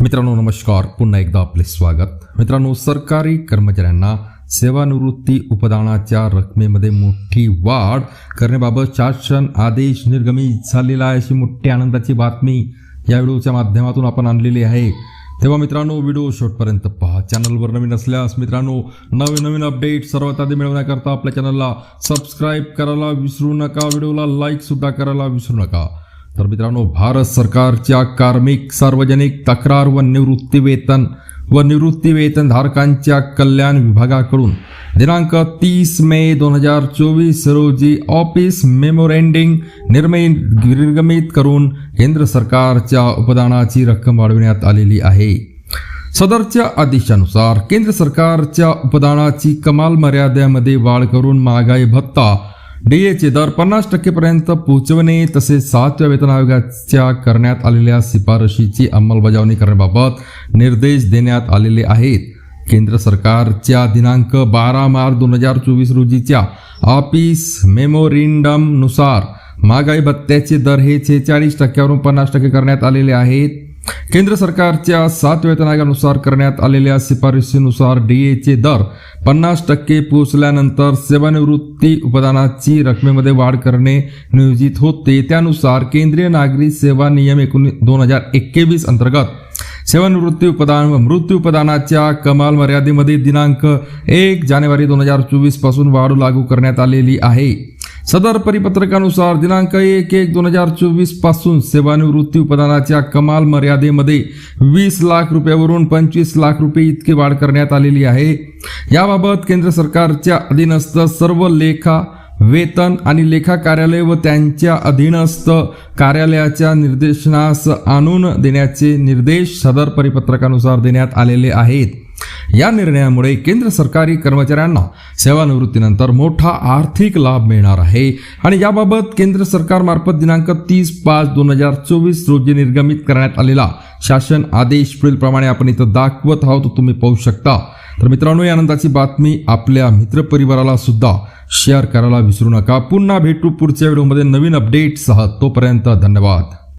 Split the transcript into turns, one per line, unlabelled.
मित्रांनो नमस्कार. पुन्हा एकदा आपले स्वागत. मित्रांनो सरकारी कर्मचाऱ्यांना सेवानिवृत्ती उपदानाच्या रकमेमध्ये मोठी वाढ करण्याबाबत शासन आदेश निर्गमित झालेला आहे अशी मोठी आनंदाची बातमी या व्हिडिओच्या माध्यमातून आपण आणलेली आहे. तेव्हा मित्रांनो व्हिडिओ शेवटपर्यंत पहा. चॅनलवर नवीन असल्यास मित्रांनो नवीन नवीन अपडेट सर्वात आधी मिळवण्याकरता आपल्या चॅनलला सबस्क्राईब करायला विसरू नका. व्हिडिओला लाईक सुद्धा करायला विसरू नका. तर मित्रांनो भारत सरकारच्या कार्मिक सार्वजनिक तक्रार व निवृत्तीवेतन व निवृत्तीवेतनधारकांच्या धारकांच्या कल्याण विभागाकडून दिनांक तीस मे दोन हजार चोवीस रोजी ऑफिस मेमोरेंडिंग निर्मय निर्गमित करून केंद्र सरकारच्या उपदानाची रक्कम वाढविण्यात आलेली आहे. सदरच्या आदेशानुसार केंद्र सरकारच्या उपदानाची कमाल मर्यादेमध्ये वाढ करून महागाई भत्ता डीएचे दर पन्नास टक्केपर्यंत पोहोचवणे तसेच सातव्या वेतन आयोगाच्या करण्यात आलेल्या शिफारशीची अंमलबजावणी करण्याबाबत निर्देश देण्यात आलेले आहेत. केंद्र सरकारच्या दिनांक बारा मार्च दोन हजार चोवीस रोजीच्या ऑफिस मेमोरिंडमनुसार महागाई भत्त्याचे दर हे छेचाळीस टक्क्यावरून पन्नास टक्के करण्यात आलेले आहेत. केंद्र सरकारच्या सात वेतन आयोगानुसार करण्यात आलेल्या शिफारशीनुसार डीएचे दर पन्नास टक्के पोहोचल्यानंतर सेवानिवृत्ती उपदानाची रकमेमध्ये वाढ करणे नियोजित होते. त्यानुसार केंद्रीय नागरी सेवा नियम एकोणी दोन हजार एकवीस अंतर्गत सेवानिवृत्ती उपदान व मृत्यू उपदानाच्या कमाल मर्यादेमध्ये दिनांक एक जानेवारी दोन हजार चोवीसपासून वाढ लागू करण्यात आलेली आहे. सदर परिपत्रकानुसार दिनांक एक एक दोन हजार चोवीसपासून सेवानिवृत्ती उपदानाच्या कमाल मर्यादेमध्ये वीस लाख रुपयावरून पंचवीस लाख रुपये इतकी वाढ करण्यात आलेली आहे. याबाबत केंद्र सरकारच्या अधीनस्थ सर्व लेखा वेतन आणि लेखा कार्यालय व त्यांच्या अधीनस्थ कार्यालयाच्या निर्देशनास आणून देण्याचे निर्देश सदर परिपत्रकानुसार देण्यात आलेले आहेत. या निर्णयामुळे केंद्र सरकारी कर्मचाऱ्यांना सेवानिवृत्तीनंतर मोठा आर्थिक लाभ मिळणार आहे. आणि याबाबत केंद्र सरकारमार्फत दिनांक तीस पाच दोन हजार चोवीस रोजी निर्गमित करण्यात आलेला शासन आदेश पुढीलप्रमाणे आपण इथं दाखवत आहोत तुम्ही पाहू शकता. तर मित्रांनो या आनंदाची बातमी आपल्या मित्रपरिवाराला सुद्धा शेअर करायला विसरू नका. पुन्हा भेटू पुढच्या व्हिडिओमध्ये नवीन अपडेटसह तोपर्यंत धन्यवाद.